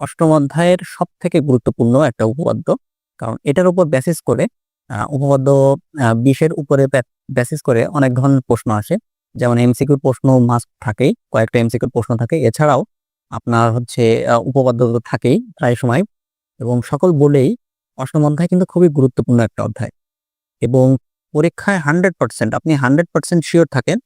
অষ্টম অধ্যায়ের সব থেকে গুরুত্বপূর্ণ একটা উপপাদ্য। কারণ এটার উপর বেসিস করে উপপাদ্য বিশের উপরে বেসিস করে অনেক ধরনের প্রশ্ন আসে। যেমন এমসিকিউর প্রশ্ন মাস্ট থাকেই, কয়েকটা এমসিকিউর প্রশ্ন থাকে। এছাড়াও আপনার হচ্ছে উপপাদ্য থাকেই প্রায় সময়। এবং সকল বলেই অষ্টম অধ্যায় কিন্তু খুবই গুরুত্বপূর্ণ একটা অধ্যায়। এবং পরীক্ষায় হান্ড্রেড পার্সেন্ট আপনি হান্ড্রেড পার্সেন্ট শিওর থাকেন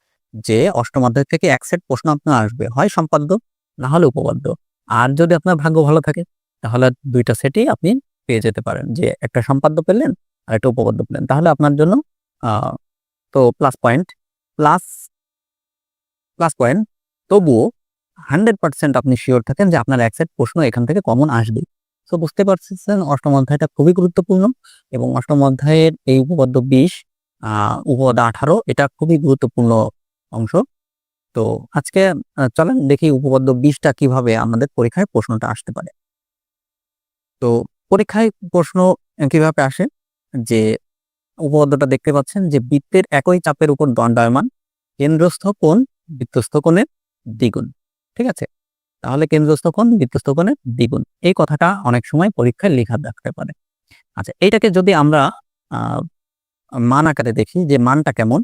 যে অষ্টম অধ্যায় থেকে এক সেট প্রশ্ন আপনার আসবে। হয় সম্পাদ্য, না হলে উপপাদ্য। আর যদি আপনার ভাগ্য ভালো থাকে, তাহলে দুইটা সেটই আপনি পেয়ে যেতে পারেন। যে একটা সম্পাদ্য পেলেন আর একটা উপপাদ্য পেলেন। তাহলে আপনার জন্য তো plus point plus plus point তবুও হান্ড্রেড পার্সেন্ট আপনি শিওর থাকেন যে আপনার এক সেট প্রশ্ন এখান থেকে কমন আসবে। তো বুঝতে পারছেন, অষ্টম অধ্যায়টা খুবই গুরুত্বপূর্ণ এবং অষ্টম অধ্যায়ের এই উপপাদ্য বিশ উপপাদ্য আঠারো, এটা খুবই গুরুত্বপূর্ণ অংশ। তো আজকে চলেন দেখি উপপাদ্য বিশটা কীভাবে আমাদের পরীক্ষায় প্রশ্নটা আসতে পারে। তো পরীক্ষায় প্রশ্ন কীভাবে আসে? যে উপপাদ্যটা দেখতে পাচ্ছেন যে বৃত্তের একই চাপের উপর দণ্ডায়মান, কেন্দ্রস্থ কোণ বৃত্তস্থ কোণের দ্বিগুণ, ঠিক আছে? তাহলে কেন্দ্রস্থ কোণ বৃত্তস্থ কোণের দ্বিগুণ, এই কথাটা অনেক সময় পরীক্ষায় লেখা থাকতে পারে। আচ্ছা এইটাকে যদি আমরা মান আকারে দেখি যে মানটা কেমন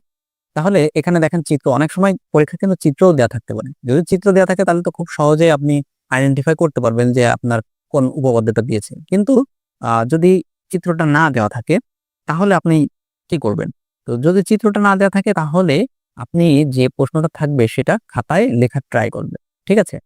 তাহলে এখানে দেখেন চিত্র, অনেক সময় পরীক্ষা কিন্তু চিত্রও দেওয়া থাকতে পারে। যদি চিত্র দেওয়া থাকে তাহলে তো খুব সহজে আপনি আইডেন্টিফাই করতে পারবেন যে আপনার কোন উপপাদ্যটা দিয়েছে। কিন্তু যদি চিত্রটা না দেওয়া থাকে, তাহলে আপনি কি করবেন? তো যদি চিত্রটা না দেওয়া থাকে তাহলে আপনি যে প্রশ্নটা থাকবে সেটা খাতায় লেখার ট্রাই করবেন। ঠিক আছে?